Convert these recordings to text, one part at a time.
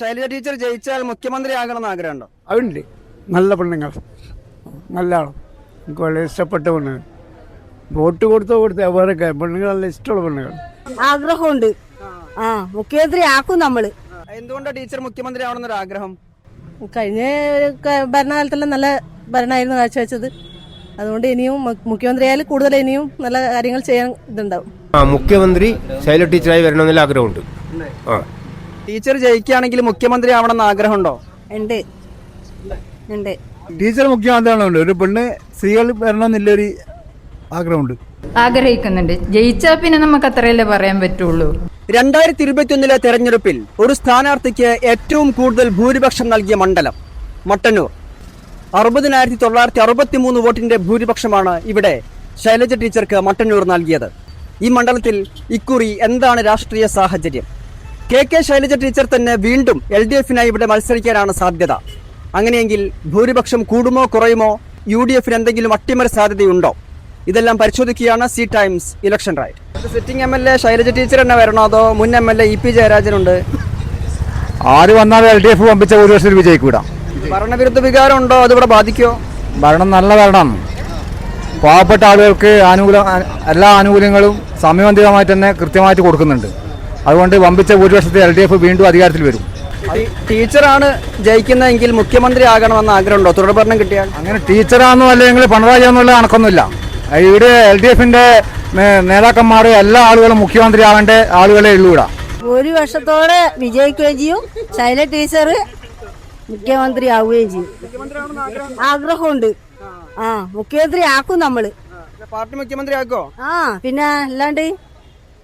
Shailaja teacher ജയിച്ചാൽ മുഖ്യമന്ത്രി ആകണമെന്ന് ആഗ്രഹമുണ്ടോ? അതുണ്ട്. നല്ല പെണ്ണുങ്ങൾ. നല്ല ആളും. എനിക്ക് വളരെ ഇഷ്ടപ്പെട്ട പെണ്ണുങ്ങൾ. വോട്ട് കൊടുത്തോ കൊടുത്ത അവരൊക്കെ പെണ്ണുങ്ങൾ നല്ല ഇഷ്ടമുള്ള പെണ്ണുങ്ങൾ. ആഗ്രഹമുണ്ട്. ആ മുഖ്യമന്ത്രി ആക്കും നമ്മൾ. എന്തുകൊണ്ടാണ് ടീച്ചർ മുഖ്യമന്ത്രി ആവണമെന്നൊരു ആഗ്രഹം? കഴിഞ്ഞ ക- ഭരണകാലത്തെല്ലാം നല്ല ഭരണമായിരുന്നു കാഴ്ചവെച്ചത്. അതുകൊണ്ട് ഇനിയും മു- മുഖ്യമന്ത്രിയായാലും കൂടുതൽ ഇനിയും നല്ല കാര്യങ്ങൾ ചെയ്യാൻ ഇതുണ്ടാവും. ആ മുഖ്യമന്ത്രി ശൈല ടീച്ചറായി വരണമെന്നുള്ള ആഗ്രഹമുണ്ട്. ആ. ടീച്ചർ ജയിക്കുകയാണെങ്കിൽ മുഖ്യമന്ത്രി ആവണമെന്ന് ആഗ്രഹമുണ്ടോ? ഉണ്ട്. ഉണ്ട്. ടീച്ചർ മുഖ്യമന്ത്രിയാണുണ്ട് ഒരു പെണ്ണ് സ്ത്രീകൾ വരണമെന്നില്ലൊരു ആഗ്രഹമുണ്ട്. ആഗ്രഹിക്കുന്നുണ്ട്. ജയിച്ചാൽ പിന്നെ നമുക്ക് അത്രയല്ലേ പറയാൻ പറ്റുള്ളൂ. രണ്ടായിരത്തി ഇരുപത്തിയൊന്നിലെ തെരഞ്ഞെടുപ്പിൽ ഒരു സ്ഥാനാർത്ഥിക്ക് ഏറ്റവും കൂടുതൽ ഭൂരിപക്ഷം നൽകിയ മണ്ഡലം മട്ടന്നൂർ. അറുപതിനായിരത്തി തൊള്ളായിരത്തി അറുപത്തി മൂന്ന് വോട്ടിന്റെ ഭൂരിപക്ഷമാണ് ഇവിടെ ശൈലജ ടീച്ചർക്ക് മട്ടന്നൂർ നൽകിയത്. ഈ മണ്ഡലത്തിൽ ഇക്കുറി എന്താണ് രാഷ്ട്രീയ സാഹചര്യം? കെ കെ ശൈലജ ടീച്ചർ തന്നെ വീണ്ടും എൽ ഡി എഫിനായി ഇവിടെ മത്സരിക്കാനാണ് സാധ്യത. അങ്ങനെയെങ്കിൽ ഭൂരിപക്ഷം കൂടുമോ കുറയുമോ? യു ഡി എഫിന് എന്തെങ്കിലും അട്ടിമറി സാധ്യതയുണ്ടോ? ഇതെല്ലാം പരിശോധിക്കുകയാണ് C Times election right sitting M L A Shailaja teacher തന്നെ വരണോ അതോ മുൻ M L A E P ജയരാജനുണ്ട്? ആര് വന്നാലും എൽ ഡി എഫ് വമ്പിച്ച ഒരു വർഷത്തിൽ വിജയിക്കൂടാ ഭരണവിരുദ്ധ വികാരം ഉണ്ടോ അത് ഇവിടെ ബാധിക്കോ? ഭരണം നല്ല ഭരണം. പാവപ്പെട്ട ആളുകൾക്ക് ആനുകൂല എല്ലാ ആനുകൂല്യങ്ങളും സമയബന്ധിതമായി തന്നെ കൃത്യമായിട്ട് കൊടുക്കുന്നുണ്ട്. അതുകൊണ്ട് വമ്പിച്ച ഭൂരിപക്ഷത്തിൽ എൽ ഡി എഫ് വീണ്ടും അധികാരത്തിൽ വരും. ടീച്ചറാണ് ജയിക്കുന്നതെങ്കിൽ മുഖ്യമന്ത്രി ആകണമെന്ന് ആഗ്രഹമുണ്ടോ? തുടർഭരണം കിട്ടിയാൽ? അങ്ങനെ ടീച്ചറാണെന്നോ അല്ലെങ്കിൽ പിണറായി എന്നുള്ള കണക്കൊന്നുമില്ല. ഇവിടെ എൽ ഡി എഫിന്റെ നേതാക്കന്മാർ എല്ലാ ആളുകളും മുഖ്യമന്ത്രി ആവേണ്ട ആളുകളെ ഉള്ളൂ ഇവിടെ ഒരു വർഷത്തോടെ വിജയിക്കുകയും ചെയ്യും. ശൈല ടീച്ചർ മുഖ്യമന്ത്രി ആവുകയും ചെയ്യും. ആഗ്രഹമുണ്ട്. ആ മുഖ്യമന്ത്രി ആക്കും നമ്മൾ. പാർട്ടി മുഖ്യമന്ത്രി ആക്കോ? ആ പിന്നെ അല്ലാണ്ട്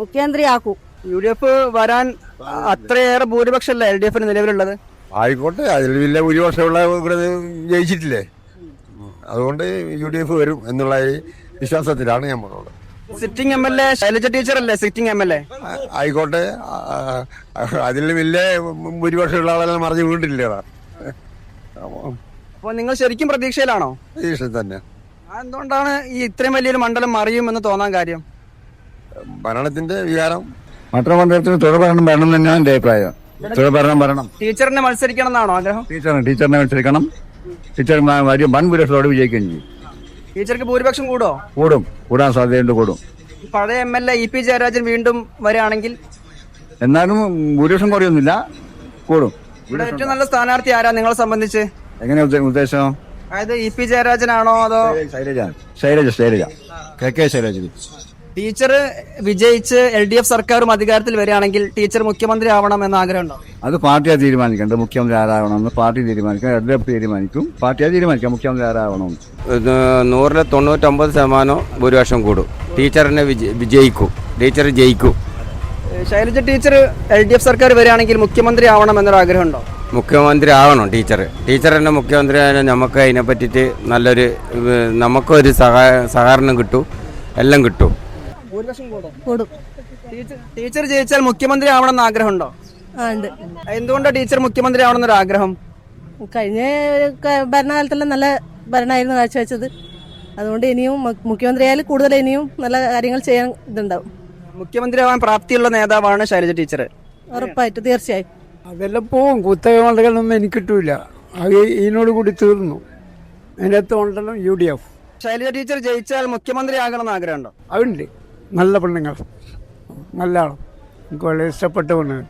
മുഖ്യമന്ത്രി ആക്കും. യു ഡി എഫ് വരാൻ അത്രയേറെ ഭൂരിപക്ഷമല്ല എൽ ഡി എഫിന് നിലവിലുള്ളത്. ആയിക്കോട്ടെ അതിൽ വലിയ ഭൂരിപക്ഷമുള്ള ജയിച്ചിട്ടില്ലേ? അതുകൊണ്ട് യു ഡി എഫ് വരും എന്നുള്ള വിശ്വാസത്തിലാണ് ഞാൻ പറഞ്ഞത്. Sitting M L A Shailaja teacher അല്ലേ സിറ്റിംഗ് എം എൽ എ? ആയിക്കോട്ടെ അതിൽ വലിയ ഭൂരിപക്ഷമുള്ള ആളെല്ലാം മറിഞ്ഞു വീണ്ടില്ലേ അപ്പോൾ നിങ്ങൾ ശരിക്കും പ്രതീക്ഷയിലാണോ? പ്രതീക്ഷ തന്നെ. എന്തുകൊണ്ടാണ് ഈ ഇത്രയും വലിയൊരു മണ്ഡലം മറിയുമെന്ന് തോന്നാൻ കാര്യം? ഭരണത്തിന്റെ വികാരം മറ്റൊരു തുടർഭരണം വേണം തന്നെയാണ് എന്റെ അഭിപ്രായം. തുടർഭരണം വരണം. ടീച്ചറിനെ മത്സരിക്കണം എന്നാണോ ആഗ്രഹം? ടീച്ചറിന് ടീച്ചറിനെ മത്സരിക്കണം. ടീച്ചർ വലിയ വൻ ഭൂരിപക്ഷത്തോടെ വിജയിക്കുകയും ചെയ്യും. ടീച്ചർക്ക് ഭൂരിപക്ഷം കൂടോ കൂടും. കൂടാൻ സാധ്യതയുണ്ട് കൂടും. പഴയ M L A E P Jayarajan വീണ്ടും വരികയാണെങ്കിൽ? എന്നാലും ഭൂരിപക്ഷം കുറയൊന്നുമില്ല. കൂടും. ഇവിടെ ഏറ്റവും നല്ല സ്ഥാനാർത്ഥി ആരാ നിങ്ങളെ സംബന്ധിച്ച്? എങ്ങനെ ഉദ്ദ- ഉദ്ദേശം? അതായത് ഇ പി ജയരാജനാണോ അതോ Shailaja. Shailaja Shailaja. K K Shailaja. Teacher വിജയിച്ച് എൽ ഡി എഫ് സർക്കാരും അധികാരത്തിൽ വരികയാണെങ്കിൽ ടീച്ചർ മുഖ്യമന്ത്രി ആവണം എന്ന ആഗ്രഹമുണ്ടോ? അത് പാർട്ടിയാണ് തീരുമാനിക്കേണ്ടത് മുഖ്യമന്ത്രി ആരാവണമെന്ന് പാർട്ടി തീരുമാനിക്കും. എൽ ഡി എഫ് തീരുമാനിക്കും. പാർട്ടിയാ തീരുമാനിക്കാം മുഖ്യമന്ത്രി ആരാവണം നൂറിലെ നൂറിൽ തൊണ്ണൂറ്റൊമ്പത് ശതമാനം ഭൂരിപക്ഷം കൂടും. ടീച്ചറിനെ വിജ- വിജയിക്കും. ടീച്ചർ ജയിക്കും. Shailaja teacher L D F സർക്കാർ വരികയാണെങ്കിൽ മുഖ്യമന്ത്രി ആവണം എന്നൊരു ആഗ്രഹമുണ്ടോ? മുഖ്യമന്ത്രി ആവണം ടീച്ചർ ടീച്ചർ തന്നെ മുഖ്യമന്ത്രി ആയാലും നമുക്ക് അതിനെ പറ്റിയിട്ട് നല്ലൊരു നമുക്കൊരു സഹായ സഹകരണം കിട്ടും. എല്ലാം കിട്ടും. കൂടും. ടീച്ചർ ടീച്ചർ ജയിച്ചാൽ മുഖ്യമന്ത്രി ആവണമെന്ന് ആഗ്രഹം ആഗ്രഹമുണ്ടോ ഉണ്ട്. എന്തുകൊണ്ടാണ് ടീച്ചർ മുഖ്യമന്ത്രി ആവണമെന്നൊരു ആഗ്രഹം? കഴിഞ്ഞ ഭരണകാലത്തെല്ലാം നല്ല ഭരണമായിരുന്നു കാഴ്ചവെച്ചത്. അതുകൊണ്ട് ഇനിയും മുഖ്യമന്ത്രിയായാലും കൂടുതൽ ഇനിയും നല്ല കാര്യങ്ങൾ ചെയ്യാൻ ഇതുണ്ടാവും. മുഖ്യമന്ത്രി ആവാൻ പ്രാപ്തിയുള്ള നേതാവാണ് ശൈലജ ടീച്ചർ ഉറപ്പായിട്ട് തീർച്ചയായും. അതെല്ലാം പോവും കുത്തക എനിക്ക് കിട്ടൂല. അത് ഇതിനോട് കൂടി തീർന്നു. അതിന്റെ അകത്ത് ഉണ്ടല്ലോ U D F. Shailaja teacher ജയിച്ചാൽ മുഖ്യമന്ത്രി ആകണം എന്ന് ആഗ്രഹമുണ്ടോ? അതുണ്ട്. നല്ല പെണ്ണുങ്ങൾ. നല്ല ആളും. എനിക്ക് വളരെ ഇഷ്ടപ്പെട്ട പെണ്ണുങ്ങൾ.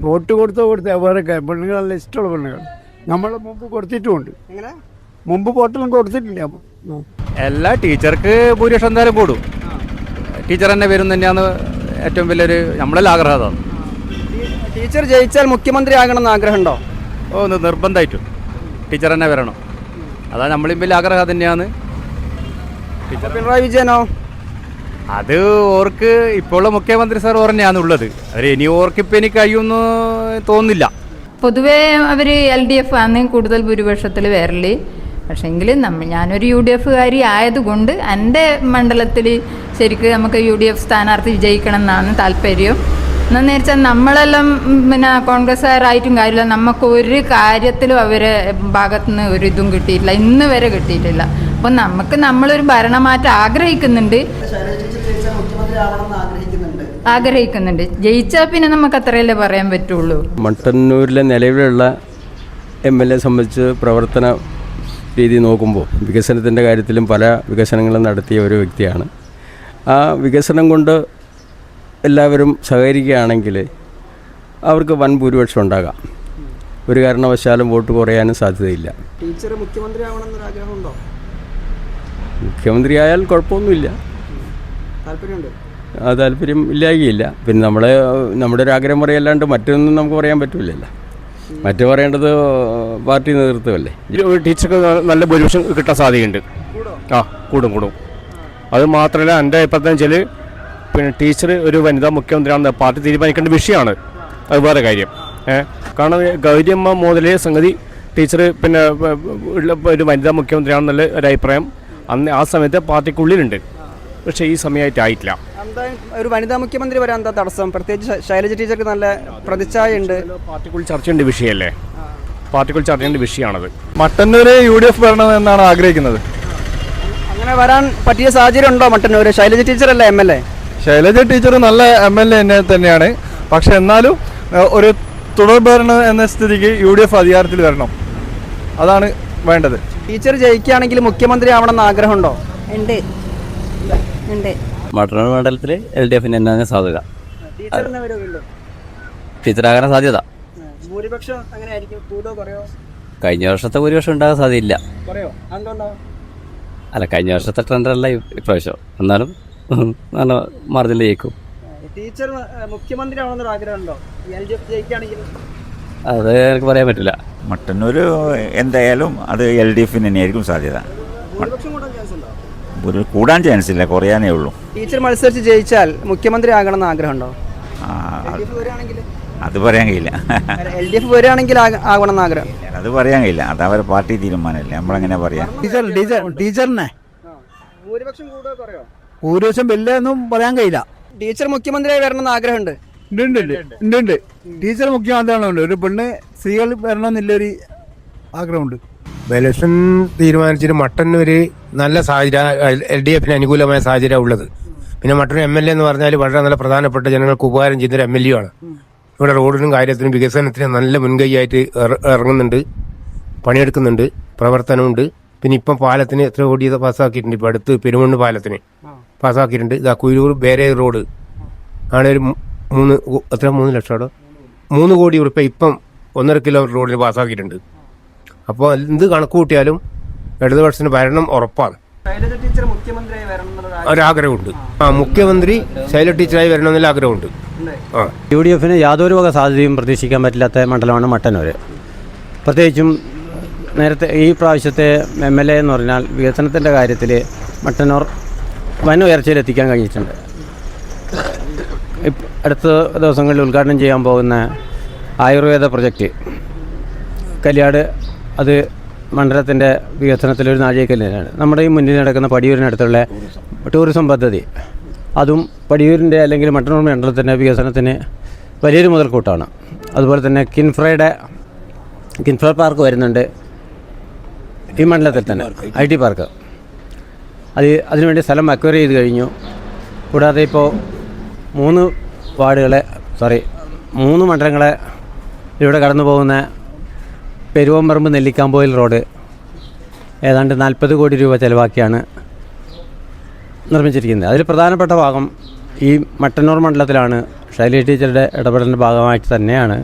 വോട്ട് കൊടുത്തോ കൊടുത്തോ വേറെ പെണ്ണുങ്ങൾ നല്ല ഇഷ്ടമുള്ള പെണ്ണുങ്ങൾ. നമ്മൾ മുമ്പ് കൊടുത്തിട്ടുമുണ്ട്. എങ്ങനെ? മുമ്പ് വോട്ടിലും കൊടുത്തിട്ടില്ല. എല്ലാ ടീച്ചർക്ക് ഭൂരിപക്ഷം എന്തായാലും കൂടും. ടീച്ചർ തന്നെ വരും തന്നെയാണ് ഏറ്റവും വലിയൊരു നമ്മളെല്ലാം ആഗ്രഹം അതാണ് ടീച്ചർ ജയിച്ചാൽ മുഖ്യമന്ത്രി ആകണം എന്ന് ആഗ്രഹമുണ്ടോ? ഓ നി- നിർബന്ധമായിട്ടും. ടീച്ചർ തന്നെ വരണം. അതാണ് നമ്മളും വലിയ ആഗ്രഹം തന്നെയാണ്. ടീച്ചർ പിണറായി വിജയനോ? അത് ഓർക്ക് ഇപ്പോഴുള്ള മുഖ്യമന്ത്രി സാർ തന്നെയാണ് ഉള്ളത് അവർ ഇനി ഓർക്ക് ഇപ്പം എനിക്ക് കഴിയുമെന്ന് തോന്നുന്നില്ല. പൊതുവേ അവർ എൽ ഡി എഫ് ആണ് കൂടുതൽ ഭൂരിപക്ഷത്തിൽ വരൽ. പക്ഷേങ്കിൽ നമ്മ ഞാനൊരു യു ഡി എഫുകാരി ആയതുകൊണ്ട് എന്റെ മണ്ഡലത്തിൽ ശരിക്ക് നമുക്ക് യു ഡി എഫ് സ്ഥാനാർത്ഥി വിജയിക്കണം എന്നാണ് താല്പര്യം. എന്നു വെച്ചാൽ നമ്മളെല്ലാം പിന്നെ കോൺഗ്രസ്സുകാരായിട്ടും കാര്യമില്ല. നമുക്ക് ഒരു കാര്യത്തിലും അവരെ ഭാഗത്തു നിന്ന് ഒരു ഇതും കിട്ടിയിട്ടില്ല. ഇന്ന് വരെ കിട്ടിയിട്ടില്ല. അപ്പം നമുക്ക് നമ്മളൊരു ഭരണമാറ്റം ആഗ്രഹിക്കുന്നുണ്ട് ശൈലജ ടീച്ചർ ജയിച്ചാൽ മുഖ്യമന്ത്രി ആവണം എന്ന് ആഗ്രഹിക്കുന്നുണ്ട്. ആഗ്രഹിക്കുന്നുണ്ട്. ജയിച്ചാൽ പിന്നെ നമുക്ക് അത്രയല്ലേ പറയാൻ പറ്റുള്ളൂ. മട്ടന്നൂരിലെ നിലവിലുള്ള എം എൽ എ സംബന്ധിച്ച് പ്രവർത്തന രീതി നോക്കുമ്പോൾ വികസനത്തിന്റെ കാര്യത്തിലും പല വികസനങ്ങളും നടത്തിയ ഒരു വ്യക്തിയാണ്. ആ വികസനം കൊണ്ട് എല്ലാവരും സഹകരിക്കുകയാണെങ്കിൽ അവർക്ക് വൻ ഭൂരിപക്ഷം ഉണ്ടാകാം. ഒരു കാരണവശാലും വോട്ട് കുറയാനും സാധ്യതയില്ല. ടീച്ചർ മുഖ്യമന്ത്രി ആവണമെന്നൊരു ആഗ്രഹമുണ്ടോ മുഖ്യമന്ത്രിയായാൽ കുഴപ്പമൊന്നുമില്ല. ആ താല്പര്യം ഇല്ലായികയില്ല. പിന്നെ നമ്മളെ നമ്മുടെ ഒരു ആഗ്രഹം പറയല്ലാണ്ട് മറ്റൊന്നും നമുക്ക് പറയാൻ പറ്റില്ലല്ലോ മറ്റു പറയേണ്ടത് പാർട്ടി നേതൃത്വമല്ലേ? ടീച്ചർക്ക് നല്ല ഭൂരിപക്ഷം കിട്ടാൻ സാധ്യതയുണ്ട്. ആ കൂടും കൂടും. അത് മാത്രമല്ല എന്റെ അഭിപ്രായം വെച്ചാൽ പിന്നെ ടീച്ചർ ഒരു വനിതാ മുഖ്യമന്ത്രിയാണെന്ന് പാർട്ടി തീരുമാനിക്കേണ്ട വിഷയമാണ്. അത് വേറെ കാര്യം. ഏഹ് കാരണം ഗൗരിയമ്മ മുതലേ സംഗതി ടീച്ചർ പിന്നെ ഉള്ള ഒരു വനിതാ മുഖ്യമന്ത്രിയാണെന്നുള്ള ഒരു അഭിപ്രായം അന്ന് ആ സമയത്ത് പാർട്ടിക്കുള്ളിലുണ്ട്. പക്ഷേ ഈ സമയമായിട്ടായിട്ടില്ല. ഒരു വനിതാ മുഖ്യമന്ത്രി വരാൻ എന്താ തടസ്സം? പ്രത്യേകിച്ച് ശൈലജ ടീച്ചർക്ക് നല്ല പ്രതിച്ഛായ ഉണ്ട് പാർട്ടിക്കുൾ ചർച്ച ചെയ്യേണ്ട വിഷയമല്ലേ? പാർട്ടിക്കുൾ ചർച്ച ചെയ്യേണ്ട വിഷയമാണത്. മട്ടന്നൂര് യു ഡി എഫ് വരണമെന്നാണ് ആഗ്രഹിക്കുന്നത്. അങ്ങനെ വരാൻ പറ്റിയ സാഹചര്യം ഉണ്ടോ മട്ടന്നൂര്? ശൈലജ ടീച്ചർ അല്ലേ M L A? Shailaja teacher നല്ല എം എൽ എ തന്നെയാണ്. പക്ഷെ എന്നാലും ഒരു തുടർ ഭരണം എന്ന സ്ഥിതിക്ക് യു ഡി എഫ് അധികാരത്തിൽ വരണം. അതാണ് വേണ്ടത്. ടീച്ചർ ജയിക്കുകയാണെങ്കിൽ മുഖ്യമന്ത്രി ആവണമെന്ന് ആഗ്രഹമുണ്ടോ? ഉണ്ട്. ഉണ്ട്. മട്ടന്നൂർ മണ്ഡലത്തിൽ എൽ ഡി എഫിന് തന്നെയാണ് സാധ്യത. ടീച്ചറാകാൻ സാധ്യത. ഭൂരിപക്ഷം അങ്ങനെ ആയിരിക്കും. കൂടോ കുറയോ? കഴിഞ്ഞ വർഷത്തെ ഭൂരിപക്ഷം ഉണ്ടാകാൻ സാധ്യതയില്ല. അല്ല കഴിഞ്ഞ വർഷത്തെ ട്രെൻഡല്ല ഇപ്രാവശ്യം എന്നാലും നല്ല മാർജിനിൽ ജയിക്കും. ടീച്ചർ മുഖ്യമന്ത്രി ആവണമെന്നൊരു ആഗ്രഹമുണ്ടോ? എൽ ഡി എഫ് ജയിക്കുകയാണെങ്കിൽ? അത് എനിക്ക് പറയാൻ പറ്റില്ല. മട്ടന്നൂർ എന്തായാലും അത് എൽ ഡി എഫിന് തന്നെയായിരിക്കും സാധ്യത ഭൂരിപക്ഷം കൂടാൻ ചാൻസ് ഉണ്ടോ ഒരു കൂടാൻ ചാൻസ് ഇല്ല കുറയാനേ ഉള്ളൂ. ടീച്ചർ മത്സരിച്ച് ജയിച്ചാൽ മുഖ്യമന്ത്രി ആകണമെന്ന് ആഗ്രഹമുണ്ടോ? അത് പറയാൻ കഴിയില്ല. എൽ ഡി എഫ് വരികയാണെങ്കിൽ ആകണമെന്ന് ആഗ്രഹം. അത് പറയാൻ കഴിയില്ല. അത് അവരെ പാർട്ടി തീരുമാനമല്ലേ നമ്മളെങ്ങനെ പറയാം? ടീച്ചർ ടീച്ചർ ടീച്ചറിനെ. ഭൂരിപക്ഷം കൂടോ കുറയോ? ഭൂരിപക്ഷം വലിയൊന്നും പറയാൻ കഴിയില്ല. ടീച്ചർ മുഖ്യമന്ത്രിയായി വരണമെന്ന് ആഗ്രഹമുണ്ട്? ഉണ്ട് ഉണ്ട് ഉണ്ട് ടീച്ചർ മുഖ്യമന്ത്രിയാണ് ഒരു പെണ്ണ് സ്ത്രീകൾ വരണമെന്നില്ലൊരു ആഗ്രഹമുണ്ട്. ഇലക്ഷൻ തീരുമാനിച്ചിട്ട് ഒരു നല്ല സാഹചര്യം എൽ ഡി എഫിന് അനുകൂലമായ സാഹചര്യം ഉള്ളത്. പിന്നെ മട്ടൻ എം എൽ എ എന്ന് പറഞ്ഞാൽ വളരെ നല്ല പ്രധാനപ്പെട്ട ജനങ്ങൾക്ക് ഉപകാരം ചെയ്യുന്ന ഒരു എം എൽ എ ആണ്. ഇവിടെ റോഡിനും കാര്യത്തിനും വികസനത്തിനും നല്ല മുൻകൈയായിട്ട് ഇറ- ഇറങ്ങുന്നുണ്ട് പണിയെടുക്കുന്നുണ്ട് പ്രവർത്തനമുണ്ട്. പിന്നെ ഇപ്പം പാലത്തിന് എത്ര കോടി പാസ്സാക്കിയിട്ടുണ്ട് ഇപ്പം അടുത്ത് പെരുമണ്ണ് പാലത്തിന് പാസ്സാക്കിയിട്ടുണ്ട് ഇതാ കുയിലൂർ ബേരേ റോഡ്. ആണ് ഒരു മൂന്ന് എത്ര മൂന്ന് ലക്ഷം മൂന്ന് കോടി ഉറുപ്പ ഇപ്പം ഒന്നര കിലോമീറ്റർ റോഡിന് പാസ്സാക്കിയിട്ടുണ്ട് അപ്പോൾ എന്ത് കണക്ക് കൂട്ടിയാലും ഇടതുപക്ഷത്തിന് ഭരണം ഉറപ്പാണ്. ഒരാഗ്രഹമുണ്ട്. ആ മുഖ്യമന്ത്രി ശൈല ടീച്ചറായി വരണമെന്നുള്ള ആഗ്രഹമുണ്ട്. ആ. യു ഡി എഫിന് യാതൊരു വക സാധ്യതയും പ്രതീക്ഷിക്കാൻ പറ്റില്ലാത്ത മണ്ഡലമാണ് മട്ടന്നൂര്. പ്രത്യേകിച്ചും നേരത്തെ ഈ പ്രാവശ്യത്തെ എം എൽ എ എന്ന് പറഞ്ഞാൽ വികസനത്തിന്റെ കാര്യത്തിൽ മട്ടന്നൂർ വൻ ഉയർച്ചയിലെത്തിക്കാൻ കഴിഞ്ഞിട്ടുണ്ട്. അടുത്ത ദിവസങ്ങളിൽ ഉദ്ഘാടനം ചെയ്യാൻ പോകുന്ന ആയുർവേദ പ്രൊജക്റ്റ് കല്യാട് അത് മണ്ഡലത്തിന്റെ വികസനത്തിലൊരു നാഴികക്കല്ലാണ് നമ്മുടെ ഈ മുന്നിൽ നടക്കുന്ന പടിയൂരിനടുത്തുള്ള ടൂറിസം പദ്ധതി അതും പടിയൂരിന്റെ അല്ലെങ്കിൽ മട്ടന്നൂർ മണ്ഡലത്തിന്റെ വികസനത്തിന് വലിയൊരു മുതൽക്കൂട്ടാണ്. അതുപോലെ തന്നെ കിൻഫ്രയുടെ കിൻഫ്ര പാർക്ക് വരുന്നുണ്ട് ഈ മണ്ഡലത്തിൽ തന്നെ ഐ ടി പാർക്ക്. അത് അതിനുവേണ്ടി സ്ഥലം അക്വയർ ചെയ്ത് കഴിഞ്ഞു. കൂടാതെ ഇപ്പോൾ മൂന്ന് വാർഡുകളെ സോറി മൂന്ന് മണ്ഡലങ്ങളെ ഇവിടെ കടന്നു പോകുന്ന പെരുവമ്പറമ്പ് നെല്ലിക്കാമ്പോയിൽ റോഡ്. ഏതാണ്ട് നാൽപ്പത് കോടി രൂപ ചിലവാക്കിയാണ് നിർമ്മിച്ചിരിക്കുന്നത്. അതിൽ പ്രധാനപ്പെട്ട ഭാഗം ഈ മട്ടന്നൂർ മണ്ഡലത്തിലാണ്. ശൈലി ടീച്ചറുടെ ഇടപെടലിന്റെ ഭാഗമായിട്ട് തന്നെയാണ്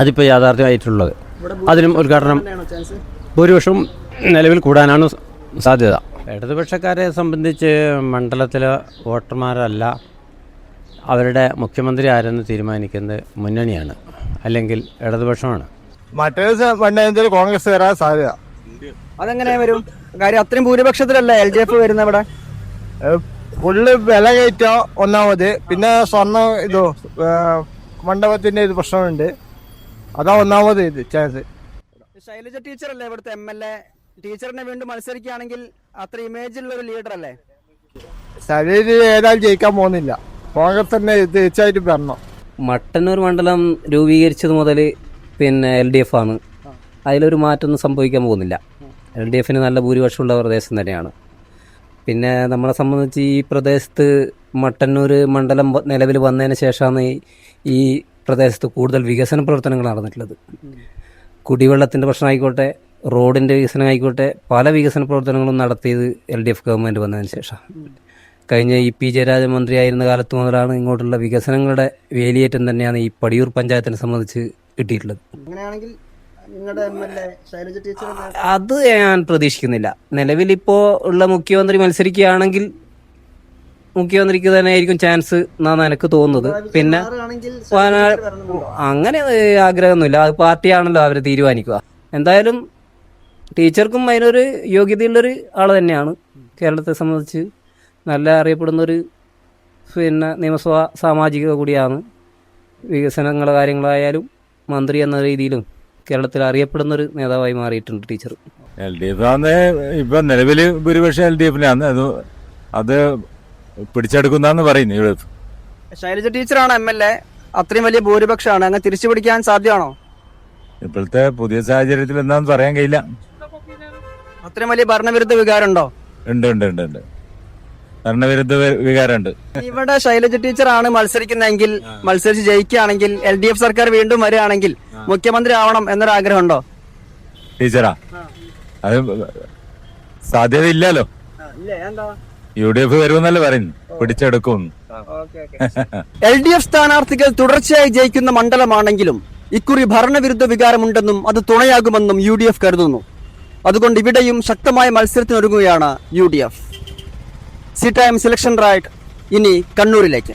അതിപ്പോൾ യാഥാർത്ഥ്യമായിട്ടുള്ളത്. അതിനും ഉദ്ഘാടനം ഭൂരിപക്ഷം നിലവിൽ കൂടാനാണ് സാധ്യത. ഇടതുപക്ഷക്കാരെ സംബന്ധിച്ച് മണ്ഡലത്തിലെ വോട്ടർമാരല്ല അവരുടെ മുഖ്യമന്ത്രി ആരെന്ന് തീരുമാനിക്കുന്നത് മുന്നണിയാണ് അല്ലെങ്കിൽ ഇടതുപക്ഷമാണ്. മറ്റേ മണ്ഡലത്തിൽ കോൺഗ്രസ് വരാൻ സാധ്യത. അതെങ്ങനെ വരും? കാര്യം അത്രയും ഭൂരിപക്ഷത്തിലല്ല എൽ ഡി എഫ് വരുന്ന ഇവിടെ? ഫുള്ള് വില കയറ്റ ഒന്നാമത് പിന്നെ സ്വർണ ഇതോ മണ്ഡപത്തിന്റെ ഇത് പ്രശ്നമുണ്ട്. അതാ ഒന്നാമത് ഇത് ചാൻസ് ശൈലജ ടീച്ചർ അല്ലേ ഇവിടുത്തെ എം എൽ എ? ടീച്ചറിനെ വീണ്ടും മത്സരിക്കുകയാണെങ്കിൽ അത്ര ഇമേജ് ഉള്ള ഒരു ലീഡർ അല്ലേ? ശൈലജ ഏതായാലും ജയിക്കാൻ പോകുന്നില്ല. കോൺഗ്രസ് തന്നെ തീർച്ചയായിട്ടും വരണം. മട്ടന്നൂർ മണ്ഡലം രൂപീകരിച്ചത് മുതൽ പിന്നെ എൽ ഡി എഫ് ആണ്. അതിലൊരു മാറ്റമൊന്നും സംഭവിക്കാൻ പോകുന്നില്ല. എൽ ഡി എഫിന് നല്ല ഭൂരിപക്ഷമുള്ള പ്രദേശം തന്നെയാണ്. പിന്നെ നമ്മളെ സംബന്ധിച്ച് ഈ പ്രദേശത്ത് മട്ടന്നൂർ മണ്ഡലം നിലവിൽ വന്നതിന് ശേഷമാണ് ഈ- പ്രദേശത്ത് കൂടുതൽ വികസന പ്രവർത്തനങ്ങൾ നടന്നിട്ടുള്ളത്. കുടിവെള്ളത്തിന്റെ പ്രശ്നമായിക്കോട്ടെ റോഡിന്റെ വികസനം ആയിക്കോട്ടെ പല വികസന പ്രവർത്തനങ്ങളും നടത്തിയത് എൽ ഡി എഫ് ഗവൺമെന്റ് വന്നതിന് ശേഷം. കഴിഞ്ഞ ഇ പി ജയരാജൻ മന്ത്രിയായിരുന്ന കാലത്ത് മുതലാണ് ഇങ്ങോട്ടുള്ള വികസനങ്ങളുടെ വേലിയേറ്റം തന്നെയാണ് ഈ പടിയൂർ പഞ്ചായത്തിനെ സംബന്ധിച്ച് കിട്ടിയിട്ടുള്ളത്. അങ്ങനെയാണെങ്കിൽ അത് ഞാൻ പ്രതീക്ഷിക്കുന്നില്ല. നിലവിൽ ഇപ്പോ ഉള്ള മുഖ്യമന്ത്രി മത്സരിക്കുകയാണെങ്കിൽ മുഖ്യമന്ത്രിക്ക് തന്നെ ആയിരിക്കും ചാൻസ് എന്നാണ് എനിക്ക് തോന്നുന്നത്. പിന്നെ അങ്ങനെ ആഗ്രഹമൊന്നുമില്ല. അത് പാർട്ടിയാണല്ലോ അവരെ തീരുമാനിക്കുക. എന്തായാലും ടീച്ചർക്കും അതിനൊരു യോഗ്യതയുള്ളൊരു ആൾ തന്നെയാണ്. കേരളത്തെ സംബന്ധിച്ച് നല്ല അറിയപ്പെടുന്ന ഒരു പിന്നെ നിയമസഭാ സാമാജിക കൂടിയാണ്. വികസനങ്ങളെ കാര്യങ്ങളായാലും മന്ത്രി എന്ന രീതിയിലും കേരളത്തിൽ അറിയപ്പെടുന്ന ഒരു നേതാവായി മാറിയിട്ടുണ്ട് ടീച്ചർ. എൽ ഡി എഫ് ആണ് ഇപ്പം നിലവിൽ ഭൂരിപക്ഷം എൽ ഡി എഫിനാണ് അത് അത് പിടിച്ചെടുക്കുന്നാന്ന് പറയുന്നു യു ഡി എഫ് ശൈലജ ടീച്ചറാണ് എം എൽ എ. അത്രയും വലിയ ഭൂരിപക്ഷമാണ്. അങ്ങ് തിരിച്ചു പിടിക്കാൻ സാധ്യമാണോ? ഇപ്പോഴത്തെ പുതിയ സാഹചര്യത്തിൽ എന്താന്ന് പറയാൻ കഴിയില്ല. അത്രയും വലിയ ഭരണവിരുദ്ധ വികാരമുണ്ടോ? ഉണ്ട് ഉണ്ട് ഉണ്ട് ഉണ്ട്. ഭരണവിരുദ്ധ വികാരമുണ്ട്. ഇവിടെ ശൈലജ ടീച്ചർ ആണ് മത്സരിക്കുന്നതെങ്കിൽ മത്സരിച്ച് ജയിക്കുകയാണെങ്കിൽ എൽ ഡി എഫ് സർക്കാർ വീണ്ടും വരികയാണെങ്കിൽ മുഖ്യമന്ത്രി ആവണം എന്നൊരു ആഗ്രഹമുണ്ടോ ടീച്ചറാ അത് സാധ്യത ഇല്ലല്ലോ യു ഡി എഫ് വരുമെന്നല്ലേ പറയുന്നു പിടിച്ചെടുക്കും. എൽ ഡി എഫ് സ്ഥാനാർത്ഥികൾ തുടർച്ചയായി ജയിക്കുന്ന മണ്ഡലമാണെങ്കിലും ഇക്കുറി ഭരണവിരുദ്ധ വികാരമുണ്ടെന്നും അത് തുണയാകുമെന്നും യു ഡി എഫ് കരുതുന്നു. അതുകൊണ്ട് ഇവിടെയും ശക്തമായ മത്സരത്തിനൊരുങ്ങുകയാണ് U D F C time selection right ഇനി കണ്ണൂരിലേക്ക്.